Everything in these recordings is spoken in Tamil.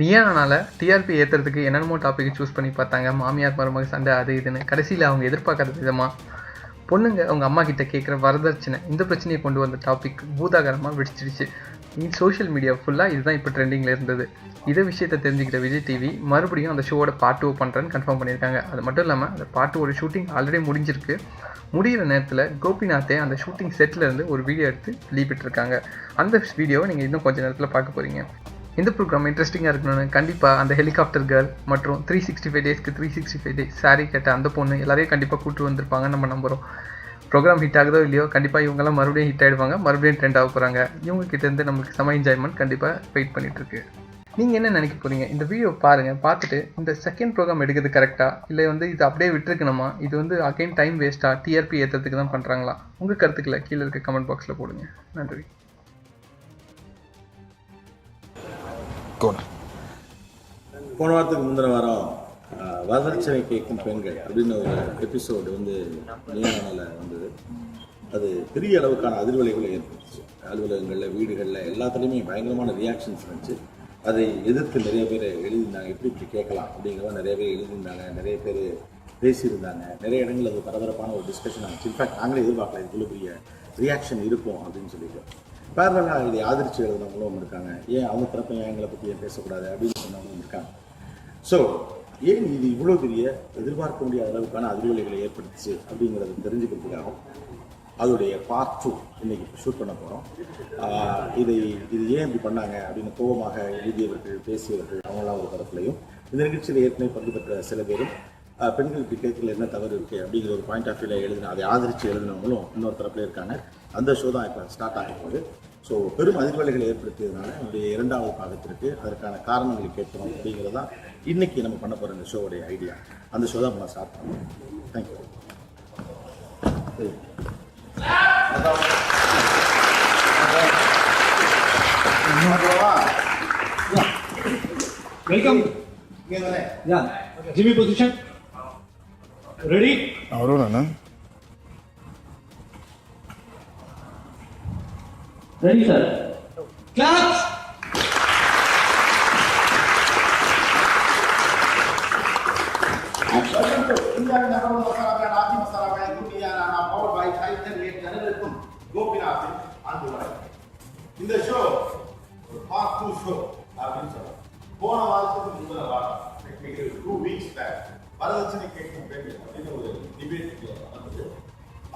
நியானால டிஆர்பி ஏற்றுறதுக்கு என்னென்னமோ டாபிக் சூஸ் பண்ணி பார்த்தாங்க. மாமியார் மருமக சண்டை அது இதுன்னு. கடைசியில் அவங்க எதிர்பார்க்காத விதமாக பொண்ணுங்க அவங்க அம்மா கிட்ட கேட்குற வரதட்சணை இந்த பிரச்சனையை கொண்டு வந்த டாபிக் பூதாகரமாக வெடிச்சிடுச்சு சோஷியல் மீடியா ஃபுல்லாக இதுதான் இப்போ ட்ரெண்டிங்கில் இருந்தது. இதை விஷயத்தை தெரிஞ்சுக்கிட்ட விஜய் டிவி மறுபடியும் அந்த ஷோவோட பார்ட் டூ பண்ணுறேன்னு கன்ஃபார்ம் பண்ணியிருக்காங்க. அது மட்டும் இல்லாமல் அந்த பார்ட் டூவோட ஷூட்டிங் ஆல்ரெடி முடிஞ்சிருக்கு. முடிகிற நேரத்தில் கோபிநாத்தே அந்த ஷூட்டிங் செட்டில் இருந்து ஒரு வீடியோ எடுத்து வெளியிட்டிருக்காங்க. அந்த வீடியோவை நீங்கள் இன்னும் கொஞ்சம் நேரத்தில் பார்க்க போகிறீங்க இந்த ப்ரோக்ராம் இன்ட்ரெஸ்டிங்காக இருக்கணும்னு கண்டிப்பாக அந்த ஹெலிகாப்டர் கேர்ள் மற்றும் த்ரீ சிக்ஸ்டி ஃபைவ் டேஸ்க்கு three sixty five days sorry கேட்ட அந்த பொண்ணு எல்லாரையும் கண்டிப்பாக கூட்டு வந்திருப்பாங்க நம்ம நம்புகிறோம் ப்ரோக்ராம் ஹிட் ஆகுதோ இல்லையோ கண்டிப்பாக இவங்கெல்லாம் மறுபடியும் ஹிட் ஆகிடுவாங்க மறுபடியும் ட்ரெண்ட் ஆக போகிறாங்க இவங்க கிட்டேருந்து நம்மளுக்கு செம என்ஜாய்மெண்ட் கண்டிப்பாக வெயிட் பண்ணிகிட்ருக்கு நீங்கள் என்ன நினைக்க போறீங்க? இந்த வீடியோ பாருங்கள் பார்த்துட்டு இந்த செகண்ட் ப்ரோக்ராம் எடுக்கிறது கரெக்டாக இல்லை வந்து இது அப்படியே விட்டுருக்கணுமா? இது வந்து அகைன் டைம் வேஸ்ட்டாக டிஆர்பி ஏற்றுறதுக்கு தான் பண்ணுறாங்களா உங்கள் கருத்துக்களை கீழே இருக்க கமெண்ட் பாக்ஸில் போடுங்க. நன்றி. கோட். போன வாரத்துக்கு முந்தின வாரம் வரதட்சணை கேட்கும் பெண்கள் அப்படின்னு ஒரு எபிசோடு வந்து நியமனில் வந்தது. அது பெரிய அளவுக்கான அதிர்வலைகளை ஏற்படுத்துச்சு. அலுவலகங்களில் வீடுகளில் எல்லாத்துலேயுமே பயங்கரமான ரியாக்ஷன்ஸ் இருந்துச்சு. அதை எதிர்த்து நிறைய பேர் எழுதியிருந்தாங்க. எப்படி இப்படி கேட்கலாம் அப்படிங்கிறத நிறைய பேர் எழுதியிருந்தாங்க. நிறைய பேர் பேசியிருந்தாங்க. நிறைய இடங்களில் அது பரபரப்பான ஒரு டிஸ்கஷன் ஆச்சு. இன்ஃபேக்ட் நாங்களே எதிர்பார்க்கல இதுக்குள்ள பெரிய ரியாக்ஷன் இருக்கும் அப்படின்னு சொல்லிட்டு. பேரலாக இதை ஆதரிச்சு எழுதுனவங்களும் இருக்காங்க? ஏன் அவங்க தரப்பை ஏன் எங்களை பற்றி ஏன் பேசக்கூடாது அப்படின்னு சொன்னவங்களும் இருக்காங்க ஸோ ஏன் இது இவ்வளோ பெரிய எதிர்பார்க்க முடியாத அளவுக்கான அதிர்வலைகளை ஏற்படுத்துச்சு அப்படிங்கிறத தெரிஞ்சுக்கிறதுக்காகவும் அதோடைய பார்ட் டூ இன்னைக்கு ஷூட் பண்ண போகிறோம் இதை இது ஏன் இப்படி பண்ணாங்க அப்படின்னு கோபமாக எழுதியவர்கள் பேசியவர்கள் அவங்களாம் ஒரு தரப்புலையும். இந்த நிகழ்ச்சியில் ஏற்கனவே பங்கு பெற்ற சில பேரும் ஆஹ், பெண்கள் இப்படி கேட்கல என்ன தவறு இருக்குது அப்படிங்கிற ஒரு பாயிண்ட் ஆஃப் வியூவில் எழுதின அதை ஆதரித்து எழுதினவங்களும் இன்னொரு தரப்புல இருக்காங்க. அந்த ஷோ தான் இப்போ ஸ்டார்ட் ஆக போகுது. ஸோ பெரும் அதிர்வலைகளை ஏற்படுத்தியதுனால நம்முடைய இரண்டாவது பாகத்திற்கு அதற்கான காரணங்களை கேட்கணும் அப்படிங்கிறது தான் இன்னைக்கு நம்ம பண்ண போகிற இந்த ஷோவுடைய ஐடியா அந்த ஷோ தான் நம்ம ஸ்டார்ட் பண்ணுவோம் தேங்க்யூ Welcome. Yeah. Jimmy குட்டியான நான் பவர் பை டைட்டன் லேட் ஜனங்களுக்கும் கோபிநாத்தின் அன்பு வணக்கம் இந்த ஷோ ஒரு பார்ட் டூ ஷோ அப்படின்னு போன வாரத்துக்கு முந்தின வாரம் டூ வீக்ஸ் பேக் வரதட்சணை கேட்கும் பெண் அப்படின்னு ஒரு டிபேட் வந்தது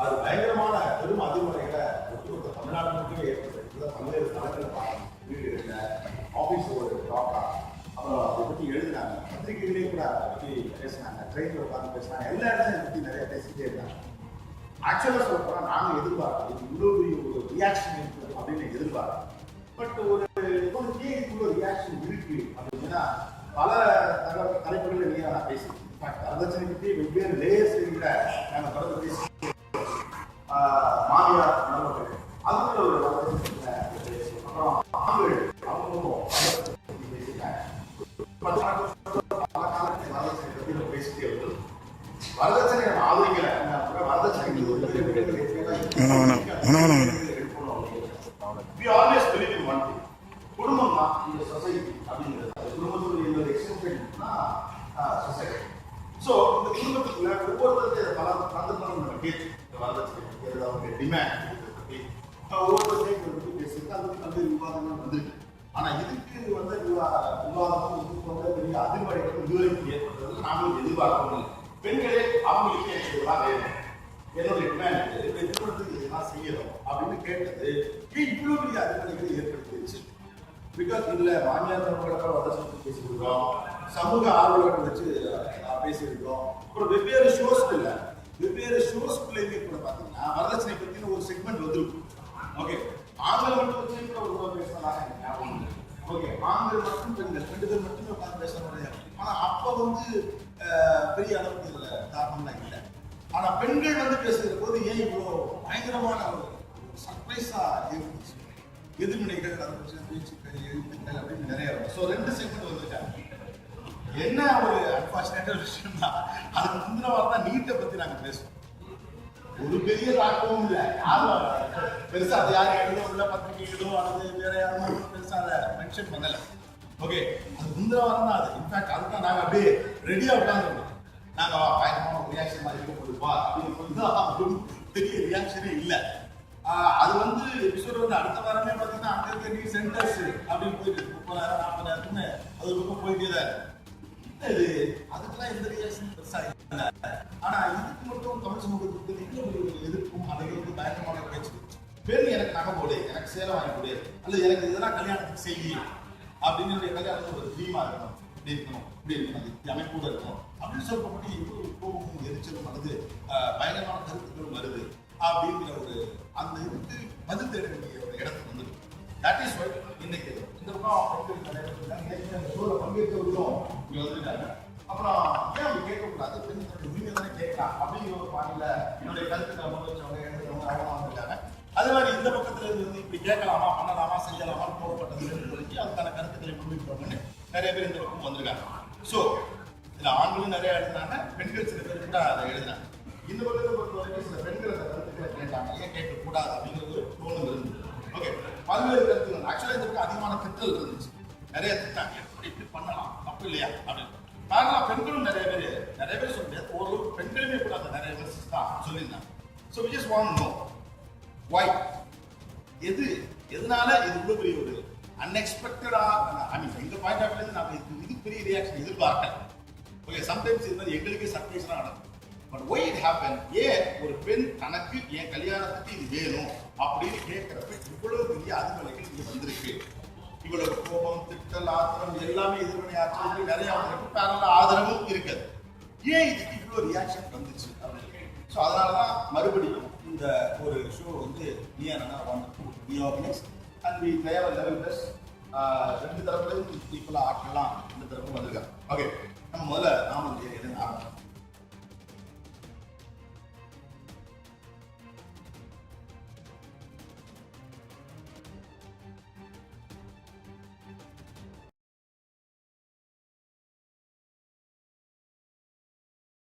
அது பயங்கரமான பெரும் அதிர்வலைகளை ஒட்டுமொத்த தமிழ்நாடு மட்டுமே ஏற்பட்டது பல்வேறு தளங்கள் பார்த்தோம் வீடுகளில் ஆஃபீஸ் ஒரு டாக்கா அப்புறம் அதை பற்றி எழுதினாங்க. பத்திரிகைகளே கூட அதை பற்றி பேசினாங்க. ட்ரெயினில் உட்காந்து பேசினாங்க. எல்லா இடத்துலையும் அதை பற்றி நிறைய பேசிட்டே இருந்தாங்க. ஆக்சுவலாக சொல்ல போனால் நாங்கள் எதிர்பார்க்கல இது இவ்வளோ பெரிய ஒரு ரியாக்ஷன் இருக்குது அப்படின்னு எதிர்பார்க்கல. பட் ஒரு ஒரு இவ்வளோ ரியாக்ஷன் இருக்கு அப்படின்னா பல தலைப்புகளில் நீங்கள் நான் பேசியிருக்கேன். வரதட்சணை பற்றி வெவ்வேறு லேயர்ஸ் இருக்கிற நாங்கள் தொடர்ந்து பேசி மாமியார் நண்பர்கள் அதுக்குள்ள ஒரு வரதட்சணை பேசி அப்புறம் ஆண்கள் அவங்களும் வரதட்சணை பத்தி பேசிட்டாங்க பல காலத்தில் வரதட்சணை பற்றி நம்ம பேசிட்டே வருது வரதட்சணை நம்ம ஆதரிக்கல நம்ம வரதட்சணை We always believe in one thing. குடும்பம் தான் இந்த சொசைட்டி அப்படிங்கிறது அது குடும்பத்துக்குள்ள இன்னொரு எக்ஸ்டென்ஷன் சொசைட்டி ஸோ இந்த குடும்பத்துக்குள்ள ஒவ்வொருத்தருக்கு பல சந்தர்ப்பங்கள் நம்ம கேட்டு இந்த வரதட்சணை பற்றி பற்றி பற்றி அது விவாதங்கள் வந்திருக்கு ஆனா இதுக்கு வந்து விவாதமும் இதுக்கு வந்து பெரிய இதுவரைக்கும் நாங்களும் எதிர்பார்க்கணும் பெண்களே அவங்களுக்கு இதெல்லாம் வேணும் என்னுடைய டிமாண்ட் இதெல்லாம் செய்யணும் அப்படின்னு கேட்டது ஏன் பெரிய அதிர்வடைகளை ஏற்படுத்திடுச்சு பிகாஸ் இதுல மாமியார் மருமகளை பேசியிருக்கோம் சமூக ஆர்வலர்கள் வச்சு பேசியிருக்கோம் அப்புறம் வெவ்வேறு ஷோஸ்க்குள்ள வெவ்வேறு ஷோஸ்க்குள்ளேயுமே கூட பாத்தீங்கன்னா வரதட்சணை பத்தின ஒரு செக்மெண்ட் வந்துருக்கும். ஓகே ஆண்கள் மட்டும் வச்சு கூட ஒரு பேசலாம் எனக்கு ஞாபகம் ஓகே ஆண்கள் மட்டும் பெண்கள். ரெண்டு பேர் மட்டுமே பார்த்து பேச முடியாது ஆனா அப்ப வந்து பெரிய அளவுக்கு இதுல காரணம்லாம் இல்லை. ஆனா பெண்கள் வந்து பேசுகிற போது ஏன் இவ்வளோ பயங்கரமான ஒரு சர்ப்ரைஸா இருந்துச்சு? எதிர்வினைகள் அதை பற்றி பேச்சுக்கள் எழுத்துக்கள் அப்படின்னு நிறைய ஸோ ரெண்டு செக்மெண்ட் வந்துருக்காங்க என்ன ஒரு அன்பார்ச்சுனேட்டான விஷயம்னா அதுக்கு முந்தின வாரம் தான் நீட்டை பத்தி நாங்க பேசுவோம். ஒரு பெரிய தாக்கமும் இல்லை. யாரும் பெருசா அது யாரும் எழுதவும் இல்லை பத்திரிகைகளோ அல்லது வேற யாரும் பெருசா அதை மென்ஷன் பண்ணல. ஓகே அது முந்தின வாரம் தான் அது. இன்ஃபேக்ட் அதுதான் நாங்க அப்படியே ரெடியா உட்காந்துருக்கோம் நாங்க வா, பயங்கரமான ரியாக்ஷன் மாதிரி இருக்க போகுது வா அப்படின்னு சொல்லி பெரிய ரியாக்ஷனே இல்ல. ஆஹ் அது வந்து எபிசோட் வந்து அடுத்த வாரமே பாத்தீங்கன்னா அங்கே சென்டர்ஸ் அப்படின்னு போயிட்டு முப்பதாயிரம் நாற்பதாயிரத்துன்னு அது பக்கம் போயிட்டே தான் அது இது அதுக்கெல்லாம் எந்த ரியாக்ஷன் பெருசா இல்லை. ஆனா இதுக்கு மட்டும் தமிழ் சமூகத்துக்கு இவ்வளவு ஒரு எதிர்ப்பும் அல்லது வந்து பயங்கரமான பேச்சு. பெண் எனக்கு நகை போடு எனக்கு சேலை வாங்கி போடு அல்லது எனக்கு இதெல்லாம் கல்யாணத்துக்கு செய்தி அப்படின்னு என்னுடைய கல்யாணத்துக்கு ஒரு ட்ரீமா இருக்கணும். இப்படி இருக்கணும் இப்படி இருக்கணும் அது அமைப்போடு இருக்கணும். அப்படின்னு சொல்லப்பட்டு இவ்வளவு கோபமும் எரிச்சலும் வருது பயங்கரமான கருத்துக்களும் வருது. அப்படிங்கிற ஒரு அந்த இதுக்கு பதில் தேட வேண்டிய ஒரு இடத்துக்கு வந்துருக்கு. தட் இஸ் ஒய் இன்னைக்கு இந்த பக்கம் பெண்கள் நிறைய பேர் பங்கேற்றவர்களும் வந்திருக்காங்க. அப்புறம் ஏன் அவங்க கேட்கக்கூடாது? பெண் உரிமை தானே கேட்கலாம். அப்படிங்கிற ஒரு பாணியில் என்னுடைய கருத்துக்களை முன் வச்சவங்க எழுதுறவங்க அவங்க வந்திருக்காங்க. அதே மாதிரி இந்த பக்கத்துல இருந்து வந்து இப்படி கேட்கலாமா பண்ணலாமா செய்யலாமா போடப்பட்டது சொல்லி அதுக்கான கருத்துக்களை முன்வைக்கிறவங்கன்னு நிறைய பேர் இந்த பக்கம் வந்திருக்காங்க. ஸோ இதில் ஆண்களும் நிறைய எழுதுனாங்க பெண்கள் சில பேர் கூட அதை எழுதினாங்க இந்த பக்கத்தை பொறுத்த வரைக்கும் சில பெண்கள் அந்த கருத்துக்களை கேட்டாங்க. ஏன் கேட்கக்கூடாது அப்படிங்கிறது ஒரு இருந்தது பல்வேறு கருத்துக்கள் ஆக்சுவலாக இதற்கு அதிகமான திட்டல் இருந்துச்சு. நிறைய திட்டாங்க எப்படி இப்படி பண்ணலாம்? தப்பு இல்லையா? அப்படின்னு. காரணம் பெண்களும் நிறைய பேர் நிறைய பேர் சொல்ல முடியாது ஒரு பெண்களுமே கூட அந்த நிறைய பேர் தான் சொல்லியிருந்தாங்க. So Vijay want know why எது எதனால இது இவ்வளவு பெரிய ஒரு அன்எக்ஸ்பெக்டடா ஐ மீன் எங்க பாயிண்ட் ஆஃப் இருந்து நாங்கள் இது இது பெரிய ரியாக்ஷன் எதிர்பார்க்கல. ஓகே சம்டைம்ஸ் இது மாதிரி எங்களுக்கே சர்ப்ரைஸ்லாம் நடக்கும். பட் ஒய் இட் ஹேப்பன் ஏன் ஒரு பெண் தனக்கு என் கல்யாணத்துக்கு இது வேணும் அப்படின்னு கேட்கிறப்ப இவ்வளவு பெரிய அதிர்வலைகள் இங்கே வந்திருக்கு. இவ்வளவு கோபம் திட்டல் ஆத்திரம் எல்லாமே எதிர்வினை ஆற்றல் நிறைய வந்திருக்கு பேரல ஆதரவும் இருக்காது. ஏன் இதுக்கு இவ்வளோ ரியாக்ஷன் வந்துச்சு? ஸோ அதனால தான் மறுபடியும் இந்த ஒரு ஷோ வந்து நீ என்ன when we organise and we level plus ரெண்டு தரப்புலையும் ஈக்குவலாக ஆக்கலாம் இந்த தரப்பும் வந்திருக்காங்க. ஓகே நம்ம முதல்ல